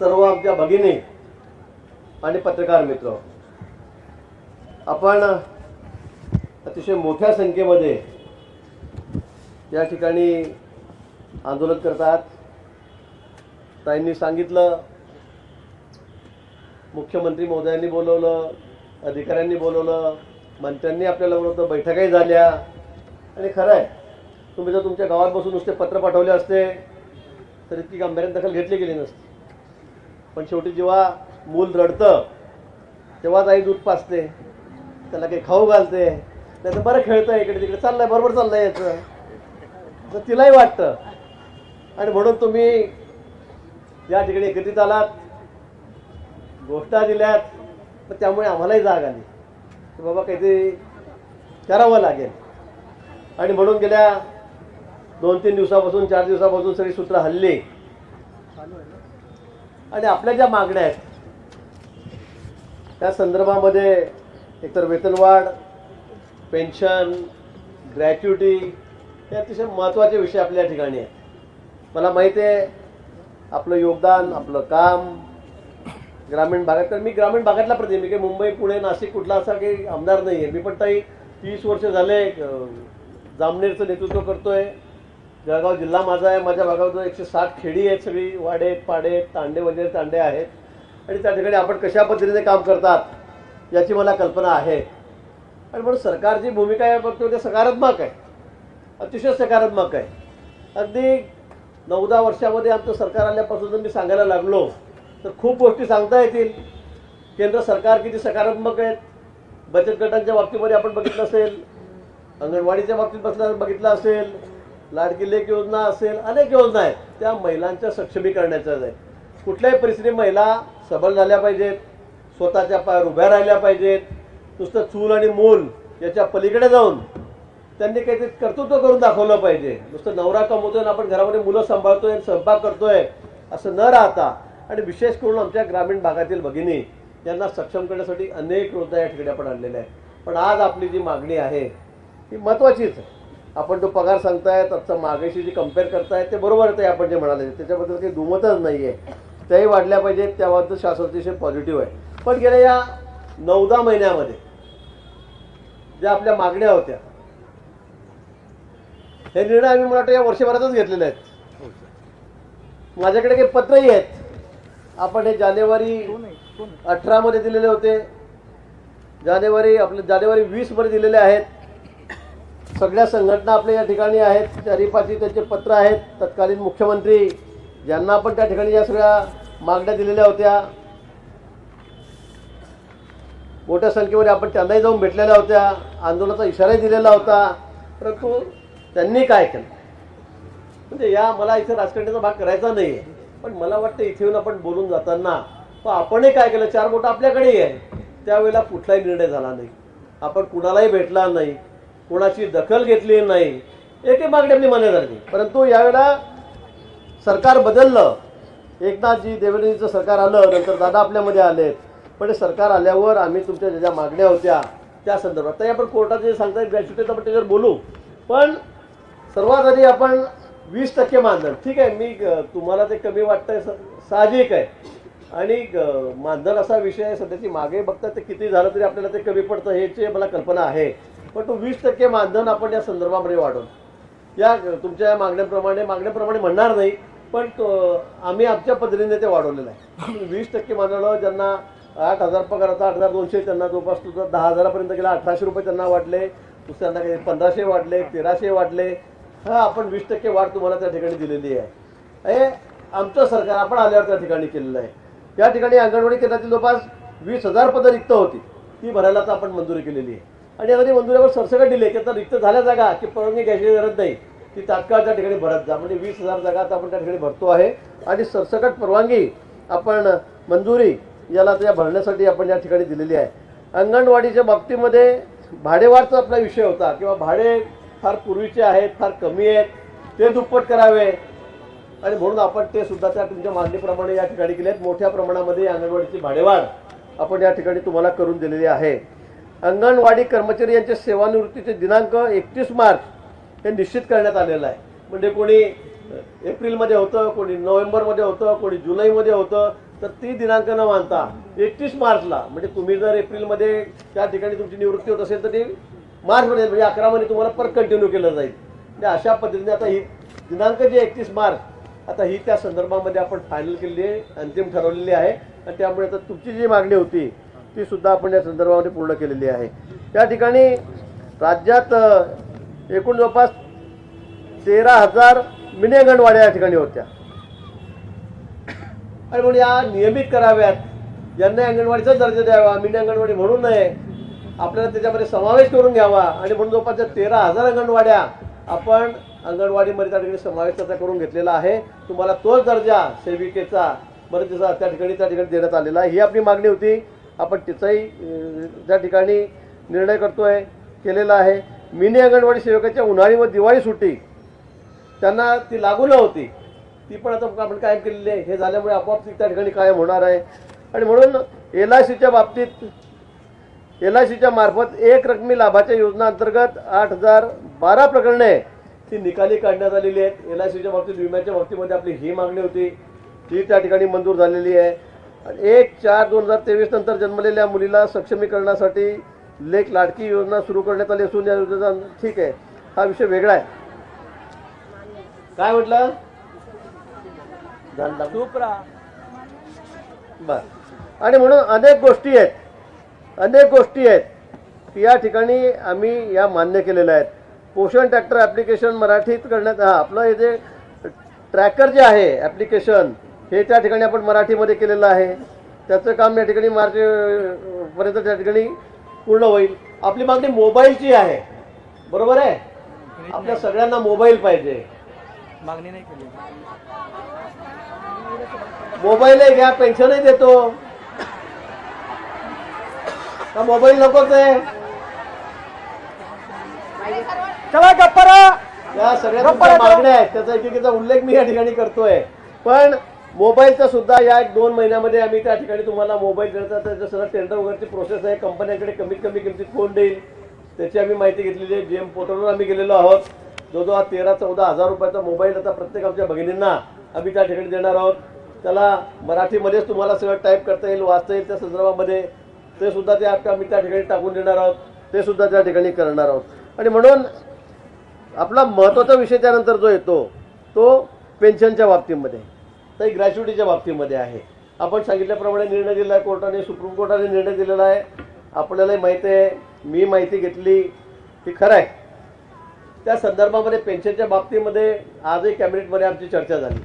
सर्व आमच्या भगिनी आणि पत्रकार मित्र आपण अतिशय मोठ्या संख्येमध्ये या ठिकाणी आंदोलन करतात. ताईंनी सांगितलं मुख्यमंत्री महोदयांनी बोलवलं अधिकाऱ्यांनी बोलवलं मंत्र्यांनी आपल्याला बोलवलं बैठकाही झाल्या. आणि खरं आहे तुम्ही जर तुमच्या गावात बसून नुसते पत्र पाठवले असते तर इतकी गांभीर्याने दखल घेतली गेली नसती. पण शेवटी जेव्हा मूल रडतं तेव्हाच आई दूध पाचते त्याला काही खाऊ घालते नाही तर बरं खेळतं इकडे तिकडे चाललंय बरोबर चाललंय याचं. तर तिलाही वाटतं. आणि म्हणून तुम्ही या ठिकाणी एकत्रित आलात गोष्टा दिल्यात तर त्यामुळे आम्हालाही जाग आली. की बाबा काहीतरी करावं लागेल. आणि म्हणून गेल्या दोन तीन दिवसापासून चार दिवसापासून सगळी सूत्र हल्ली. आणि आपल्या ज्या मागण्या आहेत त्या संदर्भामध्ये एकतर वेतनवाढ पेन्शन ग्रॅच्युटी हे अतिशय महत्त्वाचे विषय आपल्या ठिकाणी आहेत. मला माहिती आहे आपलं योगदान आपलं काम ग्रामीण भागात तर मी ग्रामीण भागातला प्रतिनिधी मी काही मुंबई पुणे नाशिक कुठला असा काही आमदार नाही आहे मी पण काही तीस वर्ष झाले जामनेरचं नेतृत्व करतोय. जळगाव जिल्हा माझा आहे. माझ्या भागामध्ये एकशे साठ खेडी आहेत सगळी वाडे आहेत पाडे आहेत तांडे वगैरे तांडे आहेत. आणि त्या ठिकाणी आपण कशा पद्धतीने काम करतात याची मला कल्पना आहे. आणि म्हणून सरकारची भूमिका आहे बघतो ते सकारात्मक आहे. अतिशय सकारात्मक आहे. अगदी नऊदा वर्षामध्ये आमचं सरकार आल्यापासून जर मी सांगायला लागलो तर खूप गोष्टी सांगता येतील. केंद्र सरकार किती सकारात्मक आहेत. बचत गटांच्या बाबतीमध्ये आपण बघितलं असेल. अंगणवाडीच्या बाबतीत बसल्या बघितलं असेल. लाडकी लेख योजना असेल अनेक योजना आहेत. त्या महिलांच्या सक्षमीकरणाच्याच आहेत. कुठल्याही परिस्थितीत महिला सबल झाल्या पाहिजेत स्वतःच्या पायावर उभ्या राहिल्या पाहिजेत. नुसतं चूल आणि मूल याच्या पलीकडे जाऊन त्यांनी काहीतरी कर्तृत्व करून दाखवलं पाहिजे. नुसतं नवरा कमवतोय आणि आपण घरामध्ये मुलं सांभाळतोय आणि स्वयंपाक करतोय असं न राहता. आणि विशेष करून आमच्या ग्रामीण भागातील भगिनी यांना सक्षम करण्यासाठी अनेक योजना या ठिकाणी आपण आणलेल्या आहेत. पण आज आपली जी मागणी आहे ती महत्त्वाचीच आहे. आपण जो पगार सांगतायत आजचा मागेशी जे कंपेअर करतायत ते बरोबर आहे आपण जे म्हणाले. त्याच्याबद्दल काही दुमतच नाही आहे त्याही वाढल्या पाहिजेत त्याबद्दल शासन अतिशय पॉझिटिव्ह आहे. पण गेल्या या नऊदा महिन्यामध्ये ज्या आपल्या मागण्या होत्या हे निर्णय आम्ही मला वाटतं या वर्षभरातच घेतलेले आहेत. माझ्याकडे काही पत्रही आहेत. आपण हे जानेवारी अठरामध्ये दिलेले होते. जानेवारी आपले जानेवारी वीसमध्ये दिलेले आहेत. सगळ्या संघटना आपल्या या ठिकाणी आहेत शरीफाची त्यांचे पत्र आहेत तत्कालीन मुख्यमंत्री ज्यांना आपण त्या ठिकाणी या सगळ्या मागण्या दिलेल्या होत्या. मोठ्या संख्येमध्ये आपण त्यांनाही जाऊन भेटलेल्या होत्या आंदोलनाचा इशाराही दिलेला होता. परंतु त्यांनी काय केलं? म्हणजे या मला इथे राजकारणाचा भाग करायचा नाही आहे पण मला वाटतं इथे येऊन आपण बोलून जाताना पण आपणही काय केलं? चार बोटं आपल्याकडेही आहे त्यावेळेला कुठलाही निर्णय झाला नाही. आपण कुणालाही भेटला नाही. कोणाची दखल घेतली नाही एकही मागणी आपली मान्य झाली. परंतु यावेळेला सरकार बदललं. एकनाथजी देवेंद्रजीचं सरकार आलं नंतर दादा आपल्यामध्ये आलेत पण सरकार आल्यावर आम्ही तुमच्या ज्या ज्या मागण्या होत्या त्या संदर्भात. तर आपण कोर्टात जे सांगताय ग्रॅच्युटीचं आपण त्याच्यावर बोलू. पण सर्वात आधी आपण वीस टक्के मानधन. ठीक आहे मी तुम्हाला ते कमी वाटतंय स- साहजिक आहे. आणि मानधन असा विषय आहे सध्याची मागे बघता ते किती झालं तरी आपल्याला ते कमी पडतं ह्याची मला कल्पना आहे. पण तो वीस टक्के मानधन आपण या संदर्भामध्ये वाढवलं या तुमच्या मागण्याप्रमाणे मागण्याप्रमाणे म्हणणार नाही पण तो- आम्ही आमच्या पद्धतीने ते वाढवलेलं आहे. वीस टक्के मानलं ज्यांना आठ हजार पगार आता आठ हजार दोनशे त्यांना जवळपास तुझं दहा हजारापर्यंत गेला अठराशे रुपये त्यांना वाटले दुसऱ्यांना काही पंधराशे वाढले तेराशे वाढले. हा आपण वीस टक्के वाढ तुम्हाला त्या ठिकाणी दिलेली आहे. हे आमचं सरकार आपण आल्यावर त्या ठिकाणी केलेलं आहे. या ठिकाणी अंगणवाडी केंद्रातील जवळपास वीस हजार पदं रिक्त होती. ती भरायला तर आपण मंजुरी केलेली आहे. आणि आता ती मंजुरीवर सरसकट दिले की आता रिक्त झाल्या जागा की परवानगी घ्यायची गरज नाही. ती तात्काळ त्या ठिकाणी भरत जा. म्हणजे वीस हजार जागा आता आपण त्या ठिकाणी भरतो आहे. आणि सरसकट परवानगी आपण मंजुरी याला त्या भरण्यासाठी आपण या ठिकाणी दिलेली आहे. अंगणवाडीच्या बाबतीमध्ये भाडेवाढचा आपला विषय होता किंवा भाडे फार पूर्वीचे आहेत फार कमी आहेत ते दुप्पट करावे. आणि म्हणून आपण ते सुद्धा त्या तुमच्या मागणीप्रमाणे या ठिकाणी केले आहेत मोठ्या प्रमाणामध्ये अंगणवाडीची भाडेवाढ आपण या ठिकाणी तुम्हाला करून दिलेली आहे. अंगणवाडी कर्मचारी यांच्या सेवानिवृत्तीचे दिनांक एकतीस मार्च हे निश्चित करण्यात आलेलं आहे. म्हणजे कोणी एप्रिलमध्ये होतं कोणी नोव्हेंबरमध्ये होतं कोणी जुलैमध्ये होतं तर ती दिनांक न मानता एकतीस मार्चला म्हणजे तुम्ही जर एप्रिलमध्ये त्या ठिकाणी तुमची निवृत्ती होत असेल तर ती मार्चमध्ये म्हणजे अकरा महिने तुम्हाला परत कंटिन्यू केलं जाईल. म्हणजे अशा पद्धतीने आता ही दिनांक जे एकतीस मार्च आता ही त्या संदर्भामध्ये आपण फायनल केलेली आहे अंतिम ठरवलेली आहे. आणि त्यामुळे आता तुमची जी मागणी होती ती सुद्धा आपण या संदर्भामध्ये पूर्ण केलेली आहे. त्या ठिकाणी राज्यात एकूण जवळपास तेरा हजार मिनी अंगणवाड्या या ठिकाणी होत्या. आणि म्हणून या नियमित कराव्यात. ज्यांना अंगणवाडीचा दर्जा द्यावा मिनी अंगणवाडी म्हणू नये. आपल्याला त्याच्यामध्ये समावेश करून घ्यावा. आणि म्हणून जवळपास तेरा हजार अंगणवाड्या आपण अंगणवाडीमध्ये त्या ठिकाणी समावेश त्याचा करून घेतलेला आहे तुम्हाला तोच दर्जा सेविकेचा बरेच दिवसा त्या ठिकाणी त्या ठिकाणी देण्यात आलेला आहे. ही आपली मागणी होती. आपण तिचाही ज्या त्या ठिकाणी निर्णय करतोय केलेला आहे. मिनी अंगणवाडी सेवकाच्या उन्हाळी व दिवाळी सुट्टी त्यांना ती लागू न होती ती पण आता आपण कायम केलेली आहे. हे झाल्यामुळे आपोआप ती त्या ठिकाणी कायम होणार आहे. आणि म्हणून एल आय सीच्या बाबतीत एल आय सीच्या मार्फत एक रकमी लाभाच्या योजना अंतर्गत आठ हजार बारा प्रकरणे ती निकाली काढण्यात आलेली आहेत. एल आय सीच्या बाबतीत विम्याच्या बाबतीमध्ये आपली ही मागणी होती. ती त्या ठिकाणी मंजूर झालेली आहे. आणि एक चार दोन हजार तेवीस नंतर जन्मलेल्या मुलीला सक्षमीकरणासाठी लेख लाडकी योजना सुरू करण्यात आली असून या योजनेचा ठीक आहे. हा विषय वेगळा आहे. काय म्हटलं. बर. आणि म्हणून अनेक गोष्टी आहेत. अनेक गोष्टी आहेत की या ठिकाणी आम्ही या मान्य केलेल्या आहेत. पोषण ट्रॅक्टर ॲप्लिकेशन मराठीत करण्यात हा आपलं हे जे ट्रॅकर जे आहे ॲप्लिकेशन हे त्या ठिकाणी आपण मराठीमध्ये केलेलं आहे. त्याचं काम या ठिकाणी मार्च पर्यंत त्या ठिकाणी पूर्ण होईल. आपली मागणी मोबाईलची आहे. बरोबर आहे? आपल्या सगळ्यांना मोबाईल पाहिजे. मागणी नाही केली. मोबाईलही घ्या पेन्शनही देतो. का मोबाईल नकोच आहे? चला गप्पा या सगळ्या मागण्या आहेत. त्याचा एकेकीचा उल्लेख मी या ठिकाणी करतोय. पण मोबाईलचा सुद्धा या एक दोन महिन्यामध्ये आम्ही त्या ठिकाणी तुम्हाला मोबाईल देण्याचा त्याचं सगळं टेंडर वगैरेची प्रोसेस आहे कंपन्यांकडे कमीत कमी किमतीत कोण देईल त्याची आम्ही माहिती घेतलेली आहे. जीएम पोर्टलवर आम्ही गेलेलो आहोत. जो जो हा तेरा चौदा हजार रुपयाचा मोबाईल आता प्रत्येक आमच्या भगिनींना आम्ही त्या ठिकाणी देणार आहोत. त्याला मराठीमध्येच तुम्हाला सगळं टाईप करता येईल वाचता येईल त्या संदर्भामध्ये. ते सुद्धा ते आप- आम्ही त्या ठिकाणी टाकून देणार आहोत. ते सुद्धा त्या ठिकाणी करणार आहोत. आणि म्हणून आपला महत्त्वाचा विषय त्यानंतर जो येतो तो पेन्शनच्या बाबतीमध्ये. तर ग्रॅच्युटीच्या बाबतीमध्ये आहे. आपण सांगितल्याप्रमाणे निर्णय दिला आहे कोर्टाने सुप्रीम कोर्टाने निर्णय दिलेला आहे. आपल्यालाही माहिती आहे मी माहिती घेतली की खरं आहे. त्या संदर्भामध्ये पेन्शनच्या बाबतीमध्ये आजही कॅबिनेटमध्ये आमची चर्चा झाली.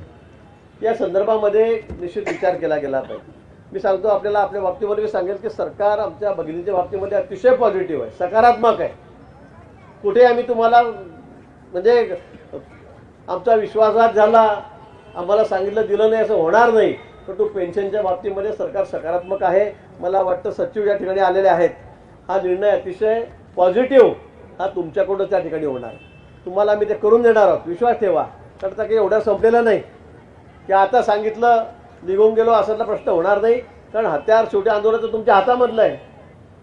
या संदर्भामध्ये निश्चित विचार केला गेला पाहिजे. मी सांगतो आपल्याला आपल्या बाबतीमध्ये मी सांगेल की सरकार आमच्या भगिनीच्या बाबतीमध्ये अतिशय पॉझिटिव्ह आहे सकारात्मक आहे. कुठे आम्ही तुम्हाला म्हणजे आमचा विश्वासघात झाला आम्हाला सांगितलं दिलं नाही असं होणार नाही. परंतु पेन्शनच्या बाबतीमध्ये सरकार सकारात्मक आहे. मला वाटतं सचिव या ठिकाणी आलेले आहेत. हा निर्णय अतिशय पॉझिटिव्ह हा तुमच्याकडून त्या ठिकाणी होणार तुम्हाला आम्ही ते करून देणार आहोत. विश्वास ठेवा. कारण आता काही एवढं संपलेलं नाही. की आता सांगितलं निघून गेलो असाचा प्रश्न होणार नाही. कारण हत्यार छोटे आंदोलन तर तुमच्या हातामधलं आहे.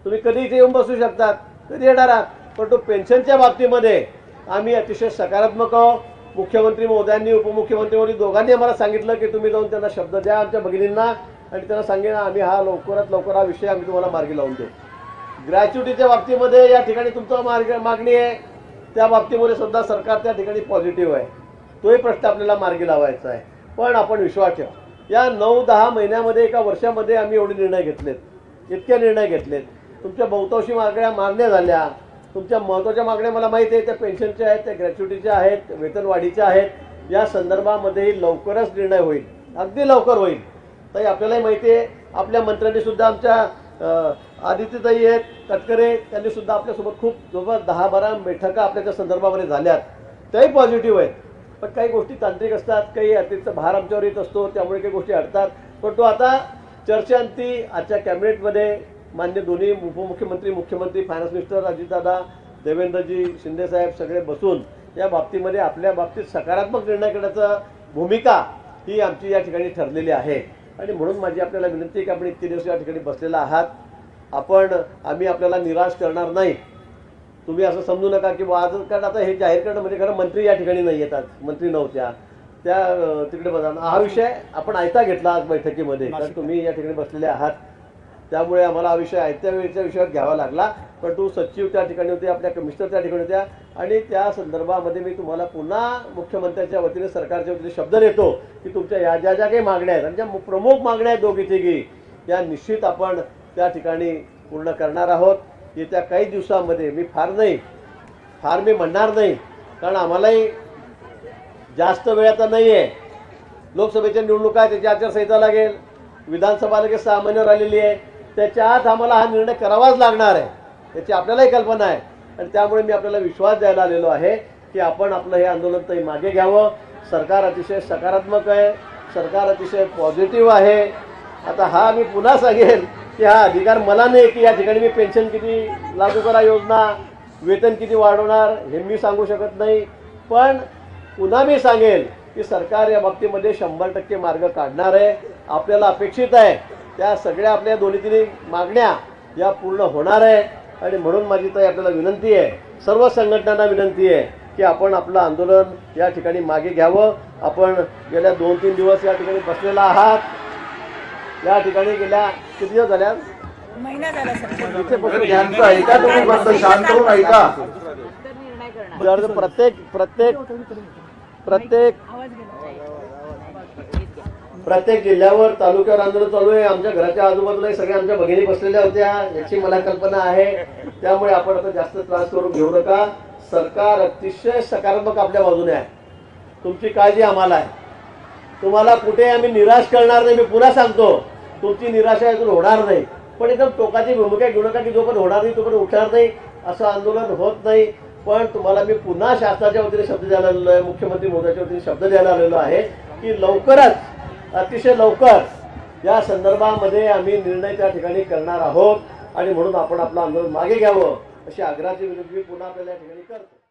तुम्ही कधी इथे येऊन बसू शकतात. कधी येणार आहात? परंतु पेन्शनच्या बाबतीमध्ये आम्ही अतिशय सकारात्मक आहोत. मुख्यमंत्री महोदयांनी उपमुख्यमंत्री महोदय दोघांनी आम्हाला सांगितलं की तुम्ही जाऊन त्यांना शब्द द्या आमच्या भगिनींना आणि त्यांना सांगेन आम्ही हा लवकरात लवकर हा विषय आम्ही तुम्हाला मार्गी लावून देऊ. ग्रॅच्युटीच्या बाबतीमध्ये या ठिकाणी तुमचं मार्ग मागणी आहे. त्या बाबतीमध्ये सुद्धा सरकार त्या ठिकाणी पॉझिटिव्ह आहे. तोही प्रश्न आपल्याला मार्गी लावायचा आहे. पण आपण विश्वास ठेवा. या नऊ दहा महिन्यामध्ये एका वर्षामध्ये आम्ही एवढे निर्णय घेतलेत. इतके निर्णय घेतलेत. तुमच्या बहुतांशी मागण्या मान्य झाल्या. तुमच्या महत्त्वाच्या मागण्या मला माहिती आहे त्या पेन्शनच्या आहेत त्या ग्रॅच्युटीच्या आहेत वेतनवाढीच्या आहेत. या संदर्भामध्येही लवकरच निर्णय होईल. अगदी लवकर होईल. ताई आपल्यालाही माहिती आहे आपल्या मंत्र्यांनी सुद्धा आमच्या आदित्यताई आहेत तटकरे त्यांनी सुद्धा आपल्यासोबत खूप जवळपास दहा बारा बैठका आपल्या त्या संदर्भामध्ये झाल्यात. त्याही पॉझिटिव्ह आहेत. पण काही गोष्टी तांत्रिक असतात काही अतिरिक्त भार आमच्यावर येत असतो त्यामुळे काही गोष्टी अडतात. पण तो आता चर्चांती आजच्या कॅबिनेटमध्ये मान्य दोन्ही उपमुख्यमंत्री मुख्यमंत्री फायनान्स मिनिस्टर अजितदादा देवेंद्रजी शिंदेसाहेब सगळे बसून या बाबतीमध्ये आपल्या बाबतीत सकारात्मक निर्णय करण्याचं भूमिका ही आमची या ठिकाणी ठरलेली आहे. आणि म्हणून माझी आपल्याला विनंती आहे की आपण इतके दिवस या ठिकाणी बसलेला आहात. आपण आम्ही आपल्याला निराश करणार नाही. तुम्ही असं समजू नका की आज कारण आता हे जाहीर करणं म्हणजे खरं मंत्री या ठिकाणी नाही येतात मंत्री नव्हत्या. त्या तिकडे बघा. हा विषय आपण आयता घेतला आज बैठकीमध्ये. कारण तुम्ही या ठिकाणी बसलेले आहात. त्यामुळे आम्हाला हा विषय आयत्या वेळेच्या विषयात घ्यावा लागला. पण तू सचिव त्या ठिकाणी होते आपल्या कमिशनर त्या ठिकाणी होत्या. आणि त्या संदर्भामध्ये मी तुम्हाला पुन्हा मुख्यमंत्र्यांच्या वतीने सरकारच्या वतीने शब्द देतो की तुमच्या या ज्या ज्या काही मागण्या आहेत आणि ज्या प्रमुख मागण्या आहेत दोघी तिघी त्या निश्चित आपण त्या ठिकाणी पूर्ण करणार आहोत. येत्या काही दिवसामध्ये मी फार नाही फार मी म्हणणार नाही कारण आम्हालाही जास्त वेळ आता नाही आहे लोकसभेच्या निवडणुका आहे त्याची आचारसंहिता लागेल. विधानसभा लगेच सहा महिन्यावर आलेली आहे. त्याच्या आत आम्हाला हा निर्णय करावाच लागणार आहे. याची आपल्यालाही कल्पना आहे. आणि त्यामुळे मी आपल्याला विश्वास द्यायला आलेलो आहे की आपण आपलं हे आंदोलन तरी मागे घ्यावं. सरकार अतिशय सकारात्मक आहे. सरकार अतिशय पॉझिटिव्ह आहे. आता हा मी पुन्हा सांगेन की हा अधिकार मला नाही की या ठिकाणी मी पेन्शन किती लागू करा योजना वेतन किती वाढवणार हे मी सांगू शकत नाही. पण पुन्हा मी सांगेल की सरकार या बाबतीमध्ये शंभर टक्के मार्ग काढणार आहे. आपल्याला अपेक्षित आहे त्या सगळ्या आपल्या दोन्ही तिन्ही मागण्या या पूर्ण होणार आहे. आणि म्हणून माझी ताई आपल्याला विनंती आहे सर्व संघटनांना विनंती आहे की आपण आपलं आंदोलन या ठिकाणी मागे घ्यावं. आपण गेल्या दोन तीन दिवस या ठिकाणी बसलेला आहात. या ठिकाणी गेल्या किती दिवस झाल्या महिना झाला सर. इथे बसून यांचं ऐका तुम्ही? फक्त शांत होऊन ऐका निर्णय करणार. जर प्रत्येक प्रत्येक प्रत्येक प्रत्येक जिल्ह्यावर तालुक्यावर आंदोलन चालू आहे. आमच्या घराच्या आजूबाजूला सगळ्या आमच्या भगिनी बसलेल्या होत्या. याची मला कल्पना आहे. त्यामुळे आपण आता जास्त त्रास करून घेऊ नका. सरकार अतिशय सकारात्मक आपल्या बाजूने आहे. तुमची काळजी आम्हाला आहे. तुम्हाला कुठे आम्ही निराश करणार नाही मी पुन्हा सांगतो. तुमची निराशा यातून होणार नाही. पण एकदम टोकाची भूमिका घेऊ नका की जोपर्यंत होणार नाही तोपर्यंत उठणार नाही. असं आंदोलन होत नाही. पण तुम्हाला मी पुन्हा शासनाच्या वतीने शब्द द्यायला आलेलो आहे. मुख्यमंत्री मोदीच्या वतीने शब्द द्यायला आलेलो आहे की लवकरच अतिशय लवकर या संदर्भामध्ये आम्ही निर्णय त्या ठिकाणी करणार आहोत. आणि म्हणून आपण आपलं आंदोलन मागे घ्यावं अशी आग्रहाची विनंती मी पुन्हा आपल्याला या ठिकाणी करतो.